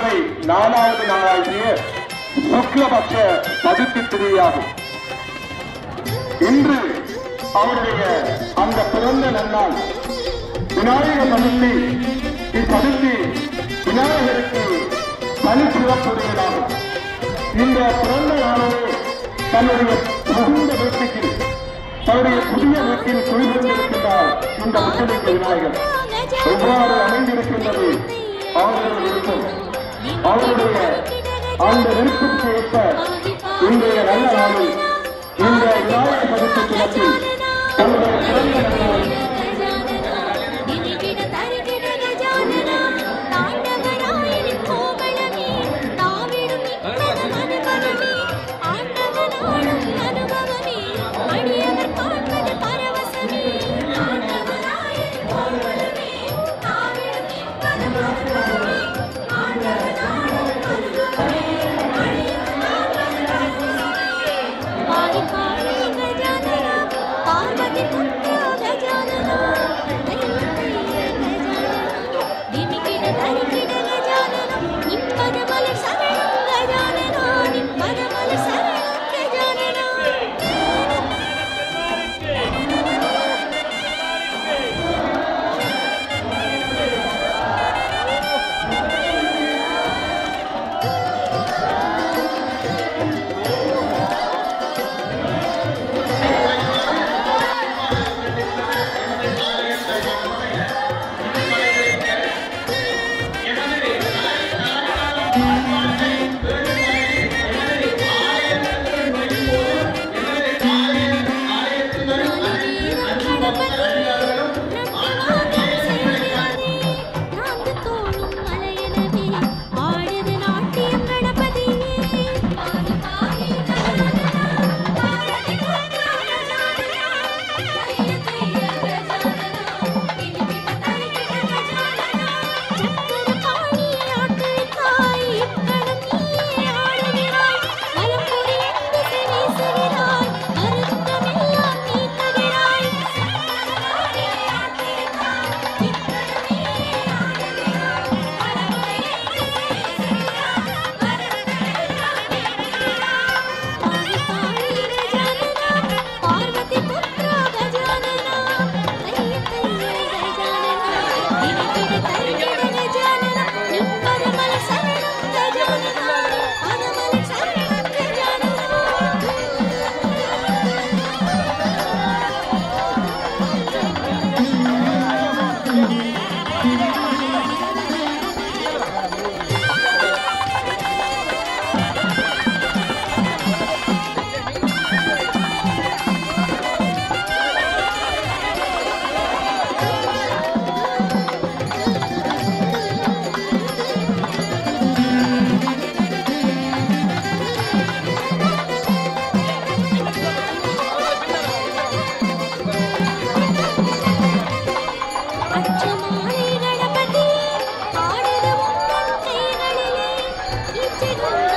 வளர்பிறை நாலாவது நாளாகிய சுக்லபக்ஷ சதுர்த்தி திருவிழாகும் இன்று அவருடைய அந்த பிறந்த நன்னாள் விநாயக சதுர்த்தி இச்சதுர்த்தி விநாயகருக்கு தனி சிறப்புடையதாகும் இந்த பிறந்த நாளே தன்னுடைய புகுந்த வீட்டுக்கு தன்னுடைய புதிய வீட்டில் குடிபுரிந்திருக்கின்றார் இந்த முத்தமிக்க விநாயகர். எவ்வாறு அமைந்திருக்கின்றது? அவர்கள் விருப்பம். அவருடைய அந்த வெறுப்புக்கு ஏற்ப இன்றைய நல்ல நாளில் இந்த விநாயக சதுர்த்தி தினத்தில் தன்னுடைய பிறந்த Take did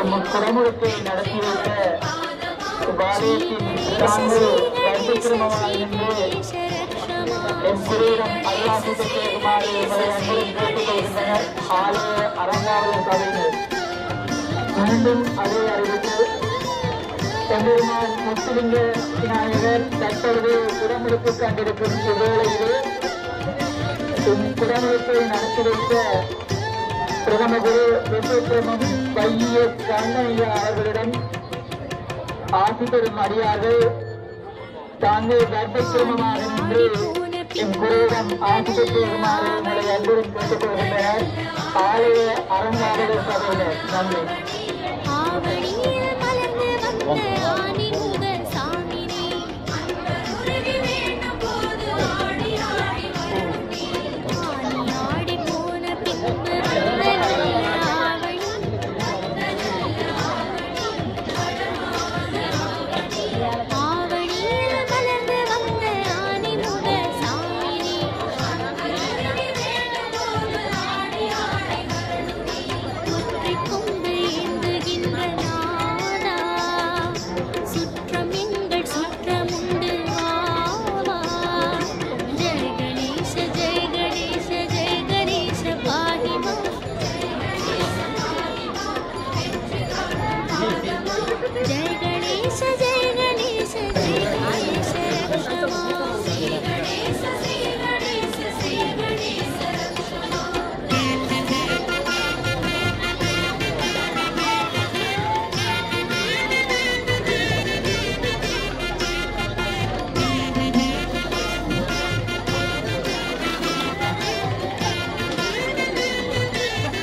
குடமுழுக்கை நடத்தி வைத்த சான்று கண்டிக்கிரமமாக என் குருவிடம் அல்லாசிட்டு கேட்குமாறு அன்புடன் கேட்டுக்கொள்கின்றனர் ஆலய அரங்காவலர் சபையினர் மீண்டும் அதை அறிவித்து எம்பெருமான் முத்துலிங்க விநாயகர் தற்பொழுது குடமுழுக்கு கண்டிருக்கும் இவ்வேளையிலே குடமுழுக்கை நடத்தி வைத்த பிரதம குரு விஸ்வபிரமம் வைய கண்ணய்யா அவர்களிடம் ஆசி பெறும் அடியார்கள் தாங்கள் கர்ப்பக்கிரமமாக நின்று என் குருவிடம் ஆசி பெற்றுமாறு உங்களை அன்புடன் கேட்டுக்கொள்கின்றனர். ஆலய அரங்காவலர் சபையினர் நன்றி.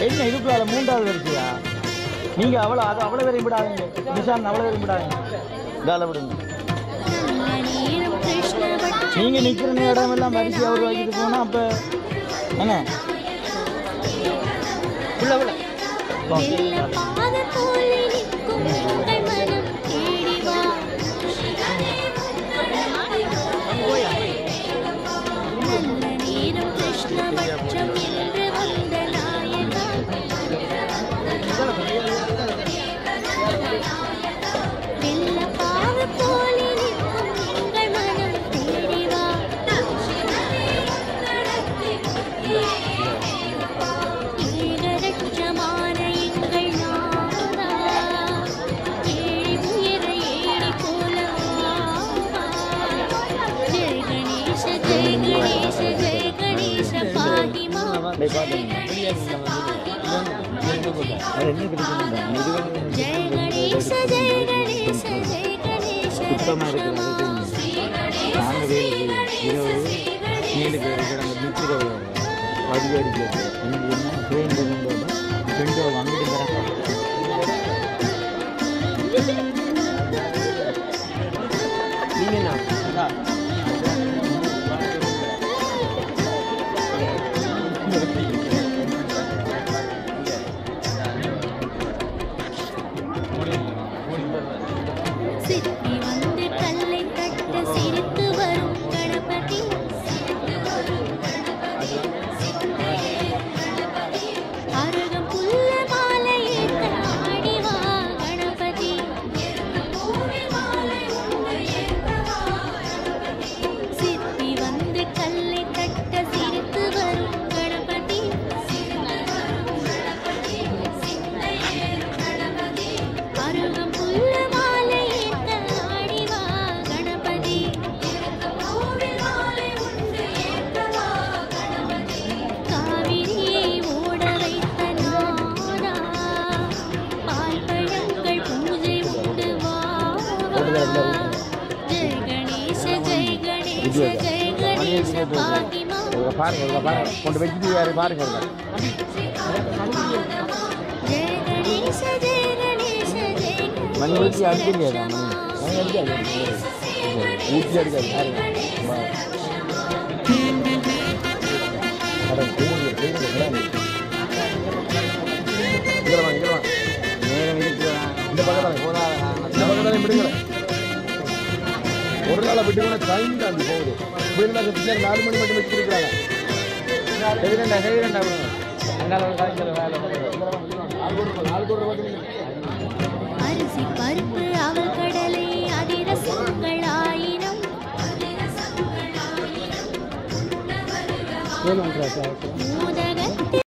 என்ன இதுக்குள்ள மூன்றாவது வரிசையா? நீங்க அவ்வளோ அது அவ்வளோ விரும்பிடாதீங்க நிஷாந்த் அவ்வளோ விரும்பிடாதீங்க கால விடுங்க. நீங்க நிக்கிற இடம் எல்லாம் வரிசை அவர் வாங்கிட்டு போனா அப்ப என்ன? உள்ள உள்ள. கணேச சுத்தமா இருக்குது அது நாங்க வேலை இருபது ஏழு பேர் கிடந்த நிற்கிற வடி அடிக்கிறது எனக்கு என்ன பாருங்க பாருங்க கொண்டு வச்சுட்டு வேறு பாருங்க இவங்க. மணி ஊற்றி அடிக்கலையா ரக்ஷமா. மணி அடிக்காது ஊற்றி அடிக்காது பாருங்க இந்த பக்கத்தில் போதா இந்த பக்கத்தில் விடுங்க ஒரு நாளை விட்டு கூட டைம் தான் போகுது. வீட்டில் பிள்ளைங்க நாலு மணி மட்டும் நாலு கோடி மட்டும் அரிசி பருப்பு அவல் கடலை அதிரசங்கள்